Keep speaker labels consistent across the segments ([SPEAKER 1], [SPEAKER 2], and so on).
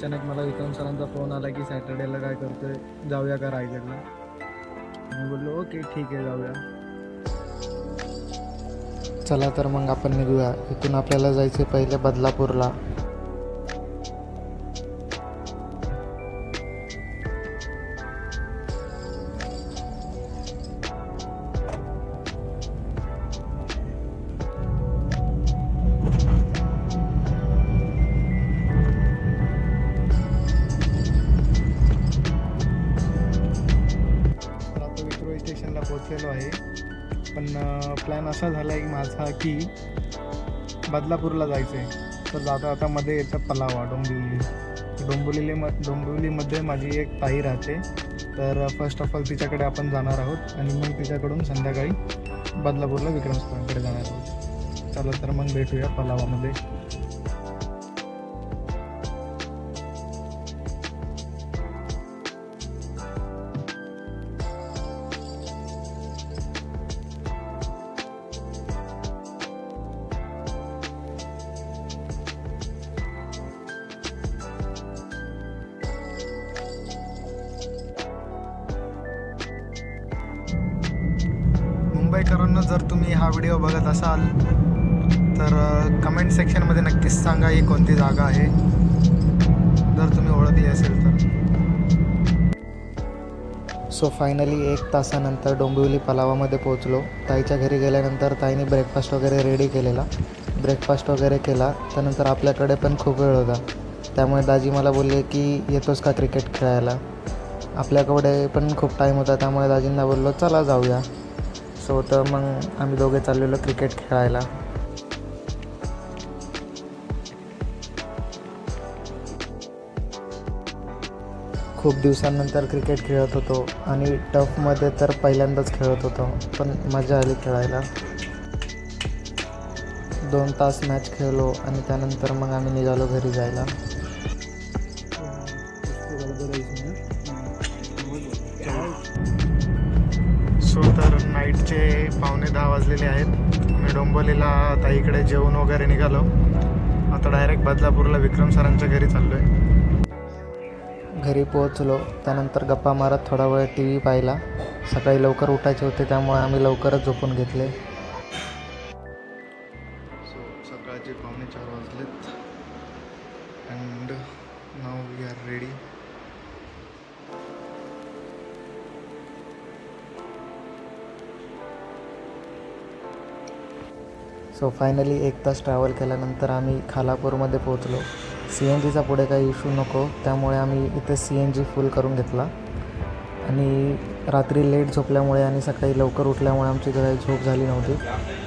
[SPEAKER 1] अचानक मला विक्रम सरांचा फोन आला की सॅटर्डेला काय करतोय जाऊया का रायगडला? मी बोललो ओके ठीक आहे जाऊया. चला तर मग आपण निघूया. इथून आपल्याला जायचे पहिले बदलापूरला. बदलापूरला जायचं आहे तर जाता आता मध्ये येतं पलावा डोंबिवली. डोंबिवली म डोंबिवलीमध्ये माझी एक ताई राहते. तर फर्स्ट ऑफ ऑल तिच्याकडे आपण जाणार आहोत आणि मग तिच्याकडून संध्याकाळी बदलापूरला विक्रमस्थळाकडे जाणार आहोत. चला तर मग भेटूया पलावामध्ये. मुंबईकरांना जर तुम्ही हा व्हिडिओ बघत असाल तर कमेंट सेक्शनमध्ये नक्कीच सांगा ही कोणती जागा आहे. जर तुम्ही ओळखली असेल तर. सो फायनली एक तासानंतर डोंबिवली पलावामध्ये पोहोचलो. ताईच्या घरी गेल्यानंतर ताईने ब्रेकफास्ट वगैरे रेडी केलेला. ब्रेकफास्ट वगैरे केला. त्यानंतर आपल्याकडे पण खूप वेळ होता. त्यामुळे दाजी मला बोलले की येतोस का क्रिकेट खेळायला? आपल्याकडे पण खूप टाईम होता. त्यामुळे दाजींना बोललो चला जाऊया. सो तर मग आम्ही दोघे चाललेलो क्रिकेट खेळायला. खूप दिवसांनंतर क्रिकेट खेळत होतो आणि टफमध्ये तर पहिल्यांदाच खेळत होतो पण मजा आली खेळायला. दोन तास मॅच खेळलो आणि त्यानंतर मग आम्ही निघालो घरी जायला. निघालो. आता डायरेक्ट बदलापूरला विक्रम सरांच्या घरी चाललो आहे घरी पोहोचलो त्यानंतर गप्पा मारत थोडा वेळ टी व्ही पाहिला. सकाळी लवकर उठायचे होते त्यामुळे आम्ही लवकरच झोपून घेतले. सो फायनली एक तास ट्रॅव्हल केल्यानंतर आम्ही खालापूरमध्ये पोहोचलो. सी एन जीचा पुढे काही इशू नको त्यामुळे आम्ही इथे सी एन जी फुल करून घेतला. आणि रात्री लेट झोपल्यामुळे आणि सकाळी लवकर उठल्यामुळे आमची काही झोप झाली नव्हती.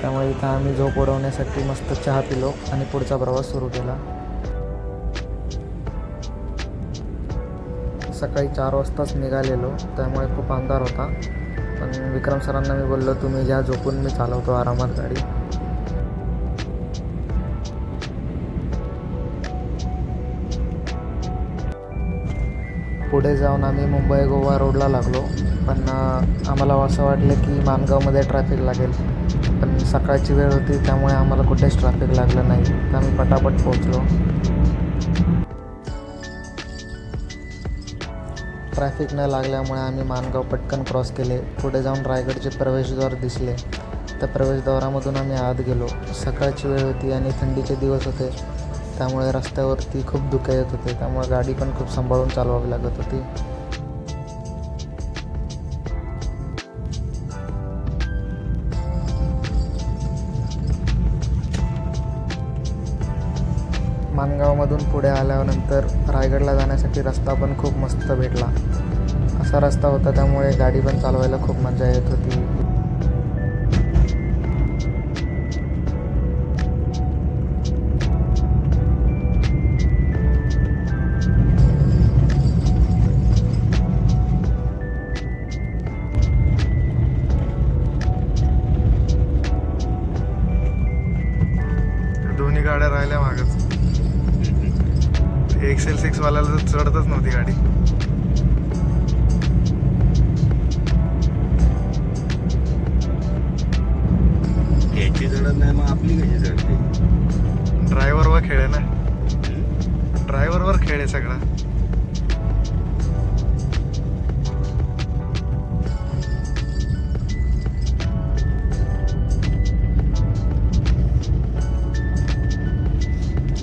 [SPEAKER 1] त्यामुळे इथं आम्ही झोप उडवण्यासाठी मस्त चहा पिलो आणि पुढचा प्रवास सुरू केला. सकाळी चार वाजताच निघालेलो त्यामुळे खूप अंधार होता. पण विक्रम सरांना मी बोललो तुम्ही ज्या झोपून मी चालवतो आरामात गाडी. पुढे जाऊन आम्ही मुंबई गोवा रोडला लागलो. पण आम्हाला असं वाटलं की मानगावमध्ये ट्रॅफिक लागेल. पण सकाळची वेळ होती त्यामुळे आम्हाला कुठेच ट्रॅफिक लागलं नाही. तर आम्ही पटापट पोहोचलो. ट्रॅफिक न लागल्यामुळे आम्ही मानगाव पटकन क्रॉस केले. पुढे जाऊन रायगडचे प्रवेशद्वार दिसले. त्या प्रवेशद्वारामधून आम्ही आत गेलो. सकाळची वेळ होती आणि थंडीचे दिवस होते. त्यामुळे रस्त्यावरती खूप धुके येत होते. त्यामुळे गाडी पण खूप सांभाळून चालवावी लागत होती. मानगावमधून पुढे आल्यानंतर रायगडला जाण्यासाठी रस्ता पण खूप मस्त भेटला. असा रस्ता होता त्यामुळे गाडी पण चालवायला खूप मजा येत होती.
[SPEAKER 2] आपली कशी चढते
[SPEAKER 1] ड्रायव्हरवर खेळ आहे ना? ड्रायव्हरवर खेळ आहे सगळा.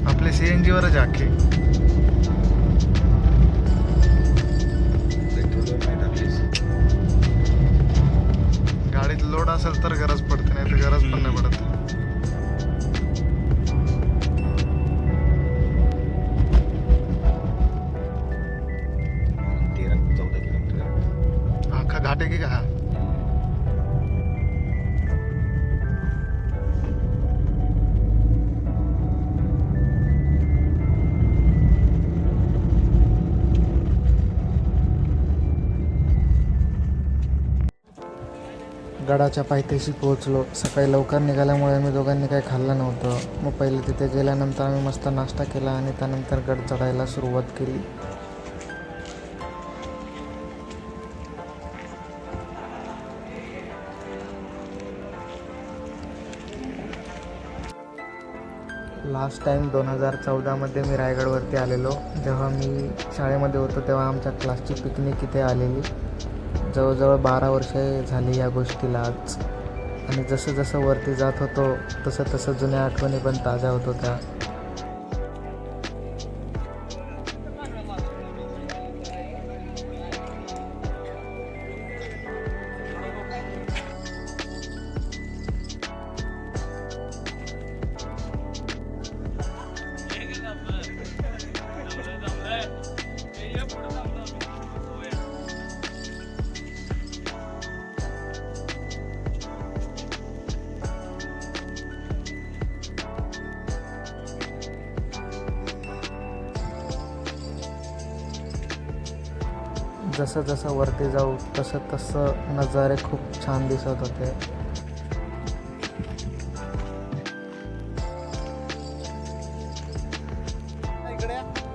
[SPEAKER 1] आपले सीएनजी वरच आहे अख्खे.
[SPEAKER 2] पेट्रोलवर नाही टाकलीस
[SPEAKER 1] गाडीत लोड असेल तर गरज पडते नाही तर गरज पण नाही पडत. गडाच्या पायथ्याशी पोहोचलो. सकाळी लवकर निघाल्यामुळे आम्ही दोघांनी काही खाल्लं नव्हतं. मग पहिले तिथे गेल्यानंतर आम्ही मस्त नाश्ता केला आणि त्यानंतर गड चढायला सुरुवात केली. लास्ट टाईम दोन हजार चौदामध्ये मी रायगडवरती आलेलो. जेव्हा मी शाळेमध्ये होतो तेव्हा आमच्या क्लासची पिकनिक इथे आलेली. जवळजवळ बारा वर्षे झाली या गोष्टीला आज. आणि जसं जसं वरती जात होतो तसं तसं जुन्या आठवणी पण ताज्या होत होत्या. जसं जसं वरती जाऊ तसं तसं नजारे खूप छान दिसत होते.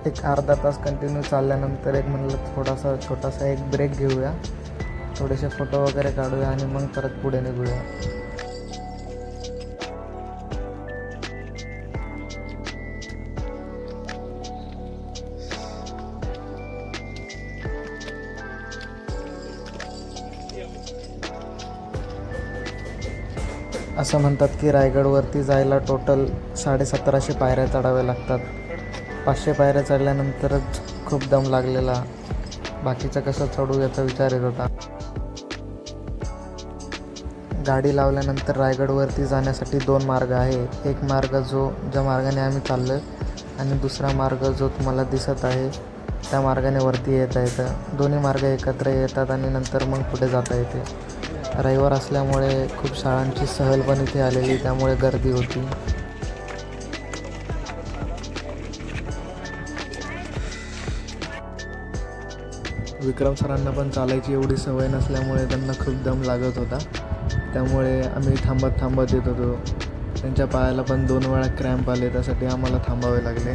[SPEAKER 1] एक अर्धा तास कंटिन्यू चालल्यानंतर एक म्हणलं थोडासा छोटासा एक ब्रेक घेऊया. थोडेसे फोटो वगैरे काढूया आणि मग परत पुढे निघूया. असं म्हणतात की रायगडवरती जायला टोटल साडेसतराशे पायऱ्या चढाव्या लागतात. पाचशे पायऱ्या चढल्यानंतरच खूप दम लागलेला. बाकीचं कसं चढू याचा विचार येत होता. गाडी लावल्यानंतर रायगडवरती जाण्यासाठी दोन मार्ग आहे. एक मार्ग जो ज्या मार्गाने आम्ही चाललो आणि दुसरा मार्ग जो तुम्हाला दिसत आहे त्या मार्गाने वरती येता येतं. दोन्ही मार्ग एकत्र येतात आणि नंतर मग पुढे जाता येते. रविवार असल्यामुळे खूप शाळांची सहल पण इथे आलेली त्यामुळे गर्दी होती. विक्रम सरांना पण चालायची एवढी सवय नसल्यामुळे त्यांना खूप दम लागत होता. त्यामुळे आम्ही थांबत थांबत येत होतो. त्यांच्या पायाला पण दोन वेळा क्रॅम्प आले त्यासाठी आम्हाला थांबावे लागले.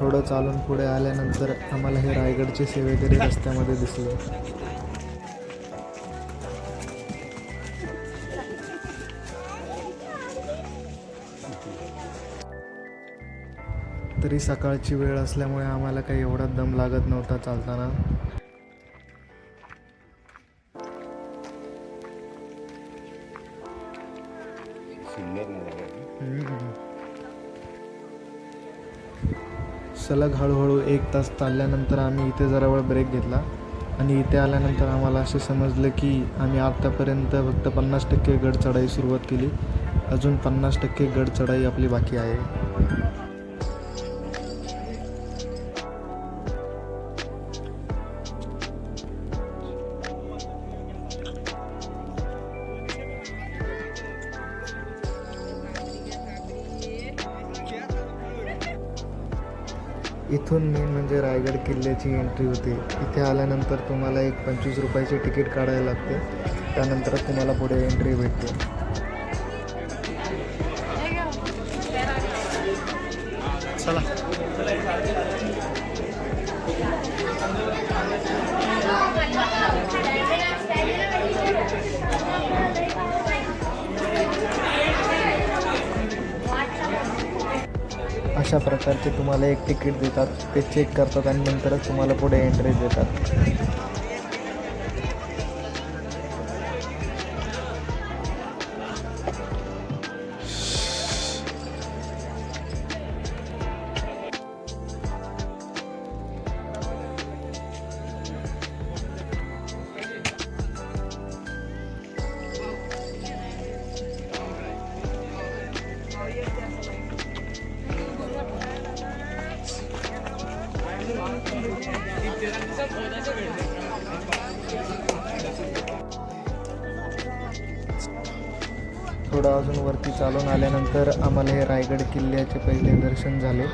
[SPEAKER 1] थोडं चालून पुढे आल्यानंतर आम्हाला हे रायगडचे सेवेकरी रस्त्यामध्ये दिसले. तरी सकाळची वेळ असल्यामुळे आम्हाला काही एवढा दम लागत नव्हता चालताना.
[SPEAKER 2] सुंदर
[SPEAKER 1] सलग हळूहळू एक तास चालल्यानंतर आम्ही इथे जरा वेळ ब्रेक घेतला. आणि इथे आल्यानंतर आम्हाला असे समजलं की आम्ही आत्तापर्यंत फक्त पन्नास टक्के गड चढाई सुरुवात केली. अजून पन्नास टक्के गड चढाई आपली बाकी आहे. इथून मेन म्हणजे रायगड किल्ल्याची एंट्री होते. इथे आल्यानंतर तुम्हाला एक पंचवीस रुपयाचे तिकीट काढायला लागते. त्यानंतर तुम्हाला पुढे एंट्री भेटते. अशा प्रकारचे तुम्हाला एक तिकीट देतात ते चेक करतात आणि नंतरच तुम्हाला पुढे एंट्री देतात. थोडं अजून वरती चालून आल्यानंतर आम्हाला हे रायगड किल्ल्याचे पहिले दर्शन झाले.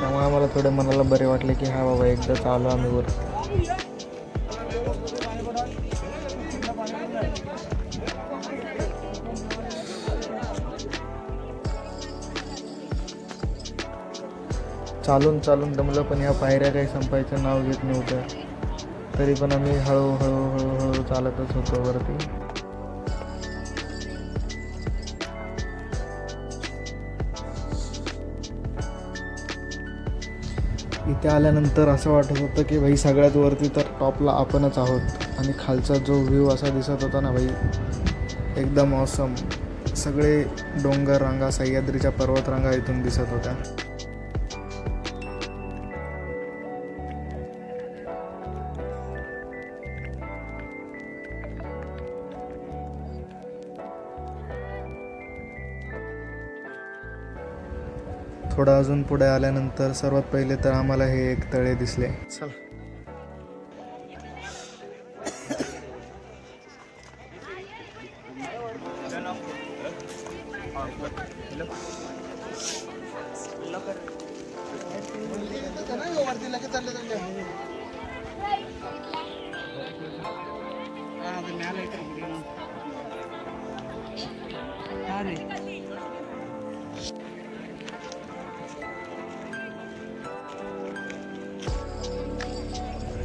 [SPEAKER 1] त्यामुळे आम्हाला थोडं मनाला बरे वाटले की हा बाबा एकदा चालू आम्ही वरती. चालून चालून दमलं पण ह्या पायऱ्या काही संपायचं नाव घेत नव्हतं. तरी पण आम्ही हळूहळू हळूहळू चालतच होतो वरती. इथे आल्यानंतर असं वाटत होतं की भाई सगळ्यात वरती तर टॉपला आपणच आहोत. आणि खालचा जो व्ह्यू असा दिसत होता ना भाई एकदम ऑसम सगळे डोंगर रांगा सह्याद्रीच्या पर्वतरांगा इथून दिसत होत्या. थोडं अजून पुढे आल्यानंतर सर्वात पहिले तर आम्हाला हे एक तळे दिसले. चला.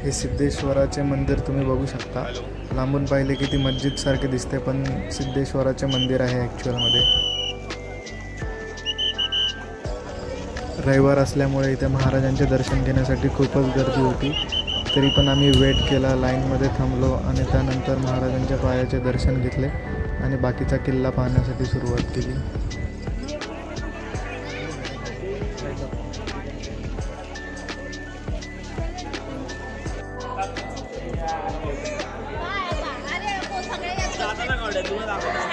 [SPEAKER 1] हे सिद्धेश्वराचे मंदिर तुम्ही बघू शकता. लांबून पाहिले की ती मस्जिद सारखे दिसते पण सिद्धेश्वराचे मंदिर आहे ॲक्च्युअलमध्ये रविवार असल्यामुळे इथे महाराजांचे दर्शन घेण्यासाठी खूपच गर्दी होती. तरी पण आम्ही वेट केला लाईनमध्ये थांबलो आणि त्यानंतर महाराजांच्या पायाचे दर्शन घेतले आणि बाकीचा किल्ला पाहण्यासाठी सुरुवात केली.
[SPEAKER 3] 了。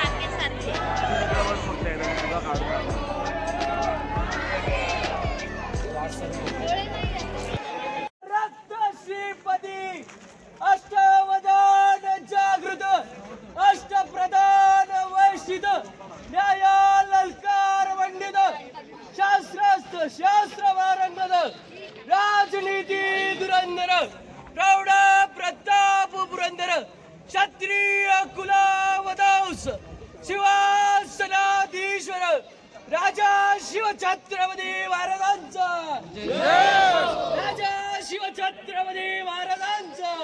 [SPEAKER 3] राजा शिवछत्रपती महाराजांचा. राजा शिवछत्रपती महाराजांचा.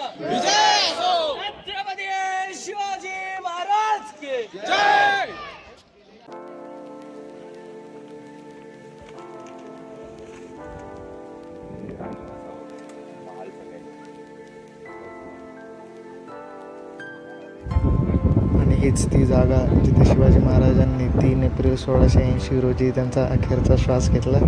[SPEAKER 3] छत्रपती शिवाजी महाराज के.
[SPEAKER 1] आणि हीच ती जागा जिथे शिवाजी महाराजांनी तीन एप्रिल सोळाशे ऐंशी रोजी त्यांचा अखेरचा श्वास घेतला.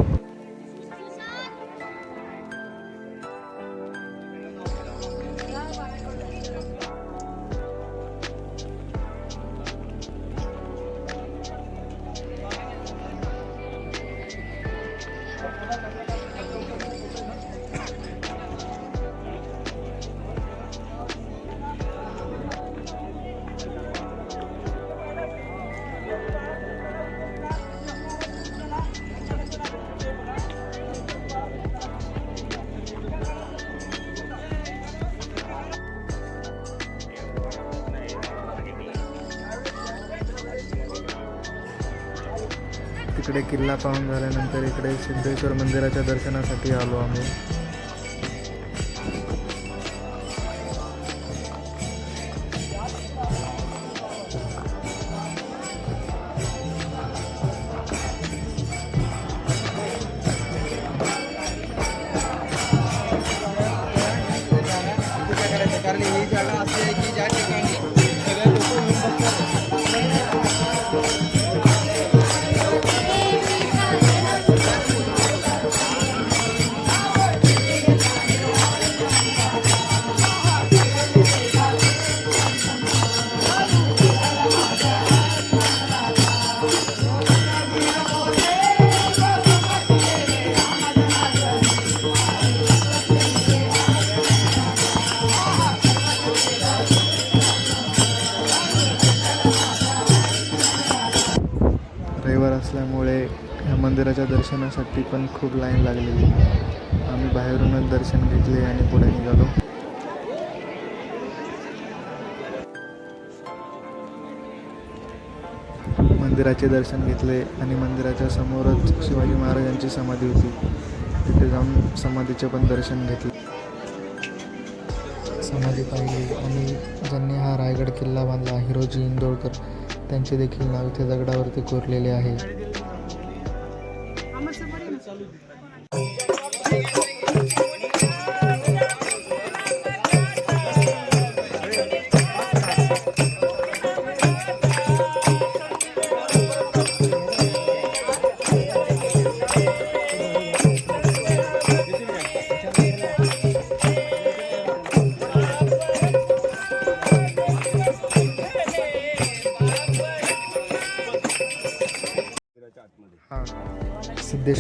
[SPEAKER 1] तिकडे किल्ला पाहून झाल्यानंतर इकडे सिद्धेश्वर मंदिराच्या दर्शनासाठी आलो आम्ही. ह्या मंदिराच्या दर्शनासाठी पण खूप लाईन लागलेली. आम्ही बाहेरूनच दर्शन घेतले आणि पुढे निघालो. मंदिराचे दर्शन घेतले आणि मंदिराच्या समोरच शिवाजी महाराजांची समाधी होती. तिथे जाऊन समाधीचे पण दर्शन घेतले. समाधी पाहिली. आणि ज्यांनी हा रायगड किल्ला बांधला हिरोजी इंदोळकर त्यांचे देखील नाव इथे दगडावरती कोरलेले आहे.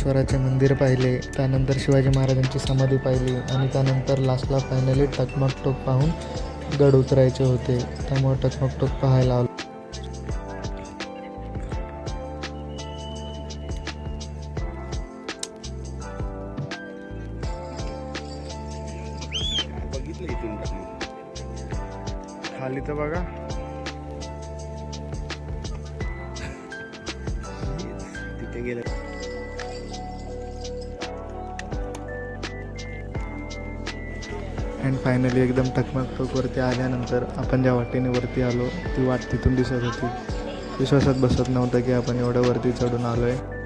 [SPEAKER 1] सिद्धेश्वराचे मंदिर पाहिले त्यानंतर शिवाजी महाराजांची समाधी पाहिली आणि त्यानंतर लास्टला फायनली टकमक टोक पाहून गड उतरायचे होते. त्यामुळे टकमक टोक पाहायला आलो. एकदम आल्यानंतर आपण ज्या वाटेने वरती आलो ती वाट तिथून दिसत होती. विश्वासात बसत नव्हतं की आपण एवढं वरती चढून आलो आहे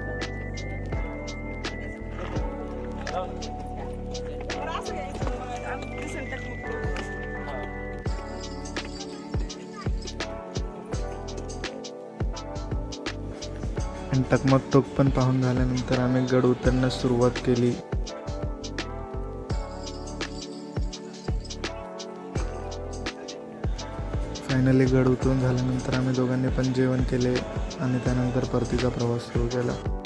[SPEAKER 1] आणि टकमक टोक पण पाहून झाल्यानंतर आम्ही गड उतरण्यास सुरुवात केली. फायनली गड उतरून झाल्यानंतर आम्ही दोघांनी पण जेवण केले आणि त्यानंतर परतीचा प्रवास सुरू केला.